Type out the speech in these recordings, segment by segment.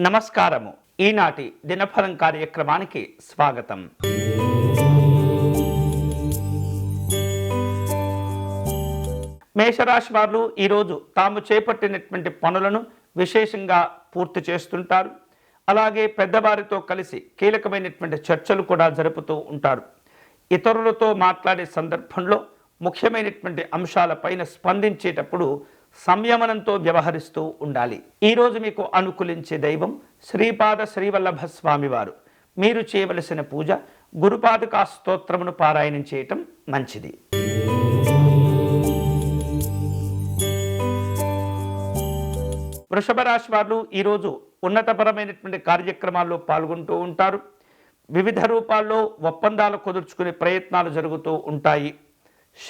నమస్కారము. ఈనాటి దినఫలం కార్యక్రమానికి స్వాగతం. మేషరాశి వారు ఈరోజు తాము చేపట్టినటువంటి పనులను విశేషంగా పూర్తి చేస్తుంటారు. అలాగే పెద్దవారితో కలిసి కీలకమైనటువంటి చర్చలు కూడా జరుపుతూ ఉంటారు. ఇతరులతో మాట్లాడే సందర్భంలో ముఖ్యమైనటువంటి అంశాలపైన స్పందించేటప్పుడు సంయమనంతో వ్యవహరిస్తూ ఉండాలి. ఈరోజు మీకు అనుకూలించే దైవం శ్రీపాద శ్రీవల్లభ స్వామివారు. మీరు చేయవలసిన పూజ గురుపాదుకా స్తోత్రమును పారాయణం చేయటం మంచిది. వృషభ రాశి వారు ఈరోజు ఉన్నతపరమైనటువంటి కార్యక్రమాల్లో పాల్గొంటూ ఉంటారు. వివిధ రూపాల్లో ఒప్పందాలు కుదుర్చుకునే ప్రయత్నాలు జరుగుతూ ఉంటాయి.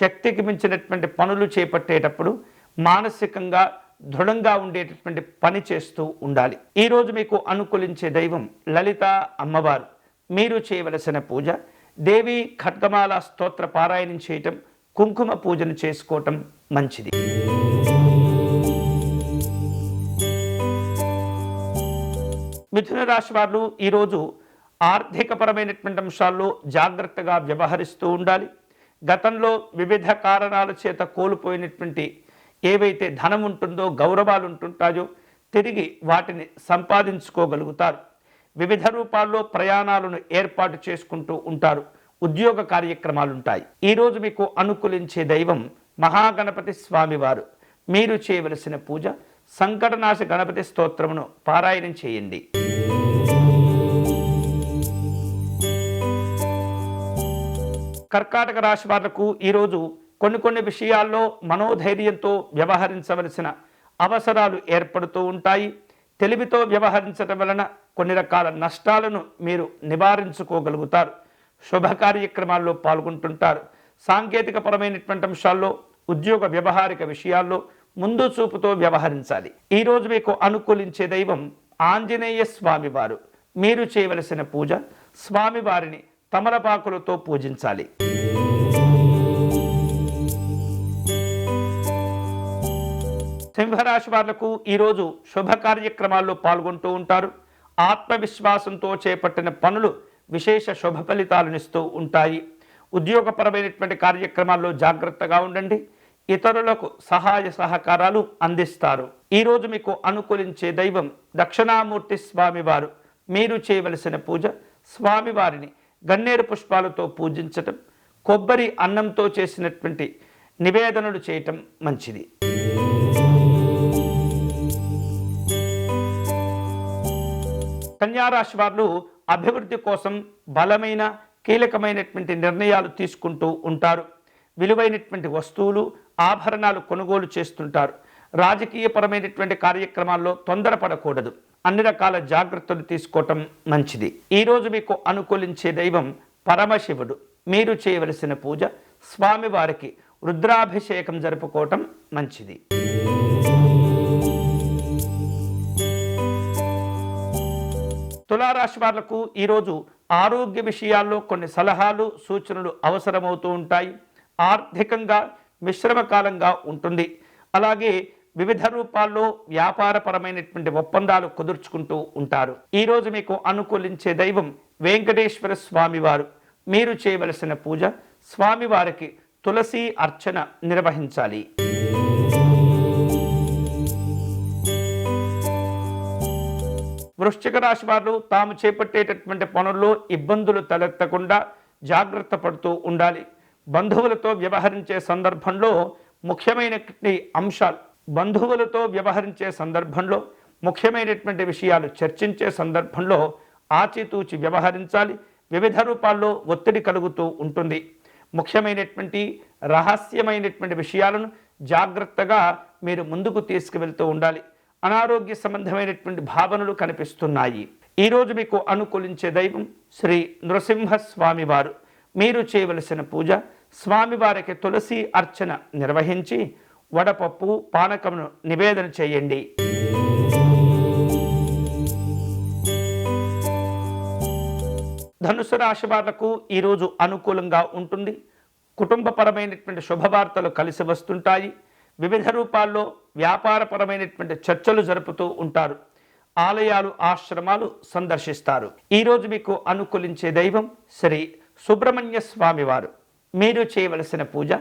శక్తికి మించినటువంటి పనులు చేపట్టేటప్పుడు మానసికంగా దృఢంగా ఉండేటటువంటి పని చేస్తూ ఉండాలి. ఈరోజు మీకు అనుకూలించే దైవం లలిత అమ్మవారు. మీరు చేయవలసిన పూజ దేవి ఖడ్గమాల స్తోత్ర పారాయణం చేయటం కుంకుమ పూజను చేసుకోవటం మంచిది. మిథున రాశి వారు ఈరోజు ఆర్థికపరమైనటువంటి అంశాల్లో జాగ్రత్తగా వ్యవహరిస్తూ ఉండాలి. గతంలో వివిధ కారణాల చేత కోల్పోయినటువంటి ఏవైతే ధనం ఉంటుందో గౌరవాలు ఉంటుంటాయో తిరిగి వాటిని సంపాదించుకోగలుగుతారు. వివిధ రూపాల్లో ప్రయాణాలను ఏర్పాటు చేసుకుంటూ ఉంటారు. ఉద్యోగ కార్యక్రమాలు ఉంటాయి ఈరోజు మీకు అనుకూలించే దైవం మహాగణపతి స్వామివారు. మీరు చేయవలసిన పూజ సంకటనాశ గణపతి స్తోత్రమును పారాయణం చేయండి. కర్కాటక రాశి వాళ్ళకు ఈరోజు కొన్ని కొన్ని విషయాల్లో మనోధైర్యంతో వ్యవహరించవలసిన అవసరాలు ఏర్పడుతూ ఉంటాయి. తెలివితో వ్యవహరించడం వలన కొన్ని రకాల నష్టాలను మీరు నివారించుకోగలుగుతారు. శుభ కార్యక్రమాల్లో పాల్గొంటుంటారు. సాంకేతిక పరమైనటువంటి అంశాల్లో ఉద్యోగ వ్యవహారిక విషయాల్లో ముందు చూపుతో వ్యవహరించాలి. ఈరోజు మీకు అనుకూలించే దైవం ఆంజనేయ స్వామివారు. మీరు చేయవలసిన పూజ స్వామివారిని తమలపాకులతో పూజించాలి. సింహరాశి వాళ్ళకు ఈరోజు శుభ కార్యక్రమాల్లో పాల్గొంటూ ఉంటారు. ఆత్మవిశ్వాసంతో చేపట్టిన పనులు విశేష శుభ ఫలితాలనిస్తూ ఉంటాయి. ఉద్యోగపరమైనటువంటి కార్యక్రమాల్లో జాగ్రత్తగా ఉండండి. ఇతరులకు సహాయ సహకారాలు అందిస్తారు. ఈరోజు మీకు అనుకూలించే దైవం దక్షిణామూర్తి స్వామివారు. మీరు చేయవలసిన పూజ స్వామివారిని గన్నేరు పుష్పాలతో పూజించటం కొబ్బరి అన్నంతో చేసినటువంటి నివేదనలు చేయటం మంచిది. కన్యారాశి వారు అభివృద్ధి కోసం బలమైన కీలకమైనటువంటి నిర్ణయాలు తీసుకుంటూ ఉంటారు. విలువైనటువంటి వస్తువులు ఆభరణాలు కొనుగోలు చేస్తుంటారు. రాజకీయపరమైనటువంటి కార్యక్రమాల్లో తొందరపడకూడదు. అన్ని రకాల జాగ్రత్తలు తీసుకోవటం మంచిది. ఈరోజు మీకు అనుకూలించే దైవం పరమశివుడు. మీరు చేయవలసిన పూజ స్వామివారికి రుద్రాభిషేకం జరుపుకోవటం మంచిది. తులారాశి వాళ్ళకు ఈరోజు ఆరోగ్య విషయాల్లో కొన్ని సలహాలు సూచనలు అవసరమవుతూ ఉంటాయి. ఆర్థికంగా మిశ్రమ కాలంగా ఉంటుంది. అలాగే వివిధ రూపాల్లో వ్యాపారపరమైనటువంటి ఒప్పందాలు కుదుర్చుకుంటూ ఉంటారు. ఈరోజు మీకు అనుకూలించే దైవం వెంకటేశ్వర స్వామివారు. మీరు చేయవలసిన పూజ స్వామివారికి తులసి అర్చన నిర్వహించాలి. వృశ్చిక రాశి వారు తాము చేపట్టేటటువంటి పనుల్లో ఇబ్బందులు తలెత్తకుండా జాగ్రత్త పడుతూ ఉండాలి. బంధువులతో వ్యవహరించే సందర్భంలో ముఖ్యమైనటువంటి అంశాలు బంధువులతో వ్యవహరించే సందర్భంలో ముఖ్యమైనటువంటి విషయాలు చర్చించే సందర్భంలో ఆచితూచి వ్యవహరించాలి. వివిధ రూపాల్లో ఒత్తిడి కలుగుతూ ఉంటుంది. ముఖ్యమైనటువంటి రహస్యమైనటువంటి విషయాలను జాగ్రత్తగా మీరు ముందుకు తీసుకువెళ్తూ ఉండాలి. అనారోగ్య సంబంధమైనటువంటి భావనలు కనిపిస్తున్నాయి. ఈరోజు మీకు అనుకూలించే దైవం శ్రీ నృసింహ స్వామివారు మీరు చేయవలసిన పూజ స్వామివారికి తులసి అర్చన నిర్వహించి వడపప్పు పానకమును నివేదన చేయండి. ధనుసు రాశి వాళ్ళకు ఈరోజు అనుకూలంగా ఉంటుంది. కుటుంబపరమైనటువంటి శుభవార్తలు కలిసి వస్తుంటాయి. వివిధ రూపాల్లో వ్యాపారపరమైనటువంటి చర్చలు జరుపుతూ ఉంటారు. ఆలయాలు ఆశ్రమాలు సందర్శిస్తారు. ఈరోజు మీకు అనుకూలించే దైవం శ్రీ సుబ్రహ్మణ్య స్వామివారు. మీరు చేయవలసిన పూజ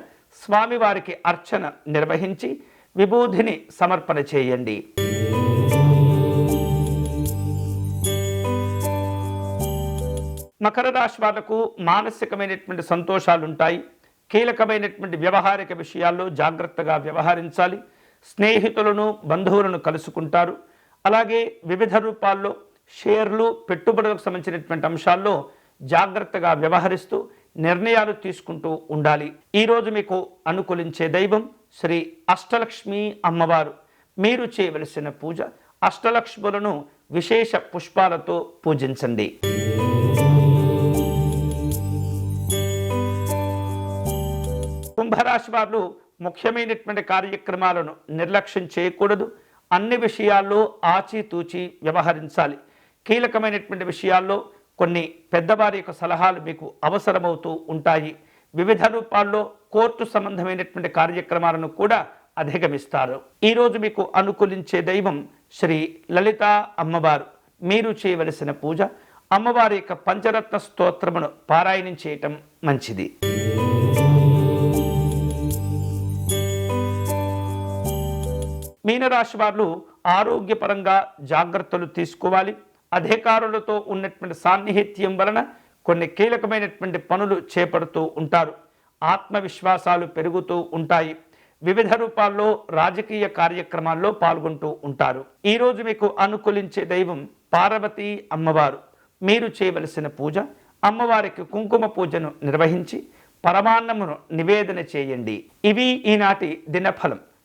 స్వామివారికి అర్చన నిర్వహించి విభూధిని సమర్పణ చేయండి. మకర రాశి వాళ్ళకు మానసికమైనటువంటి సంతోషాలు ఉంటాయి కీలకమైనటువంటి వ్యవహారిక విషయాల్లో జాగ్రత్తగా వ్యవహరించాలి. స్నేహితులను బంధువులను కలుసుకుంటారు. అలాగే వివిధ రూపాల్లో షేర్లు పెట్టుబడులకు సంబంధించినటువంటి అంశాల్లో జాగ్రత్తగా వ్యవహరిస్తూ నిర్ణయాలు తీసుకుంటూ ఉండాలి. ఈరోజు మీకు అనుకూలించే దైవం శ్రీ అష్టలక్ష్మి అమ్మవారు. మీరు చేయవలసిన పూజ అష్టలక్ష్ములను విశేష పుష్పాలతో పూజించండి. కుంభరాశి వారు ముఖ్యమైనటువంటి కార్యక్రమాలను నిర్లక్ష్యం చేయకూడదు. అన్ని విషయాల్లో ఆచితూచి వ్యవహరించాలి. కీలకమైనటువంటి విషయాల్లో కొన్ని పెద్దవారి యొక్క సలహాలు మీకు అవసరమవుతూ ఉంటాయి. వివిధ రూపాల్లో కోర్టు సంబంధమైనటువంటి కార్యక్రమాలను కూడా అధిగమిస్తారు. ఈరోజు మీకు అనుకూలించే దైవం శ్రీ లలిత అమ్మవారు. మీరు చేయవలసిన పూజ అమ్మవారి యొక్క పంచరత్న స్తోత్రమును పారాయణం చేయటం మంచిది. మీనరాశి వారు ఆరోగ్యపరంగా జాగ్రత్తలు తీసుకోవాలి. అధికారులతో ఉన్నటువంటి సాన్నిహిత్యం వలన కొన్ని కీలకమైనటువంటి పనులు చేపడుతూ ఉంటారు. ఆత్మవిశ్వాసాలు పెరుగుతూ ఉంటాయి. వివిధ రూపాల్లో రాజకీయ కార్యక్రమాల్లో పాల్గొంటూ ఉంటారు. ఈరోజు మీకు అనుకూలించే దైవం పార్వతి అమ్మవారు. మీరు చేయవలసిన పూజ అమ్మవారికి కుంకుమ పూజను నిర్వహించి పరమాన్నమును నివేదన చేయండి. ఇవి ఈనాటి దినఫలం.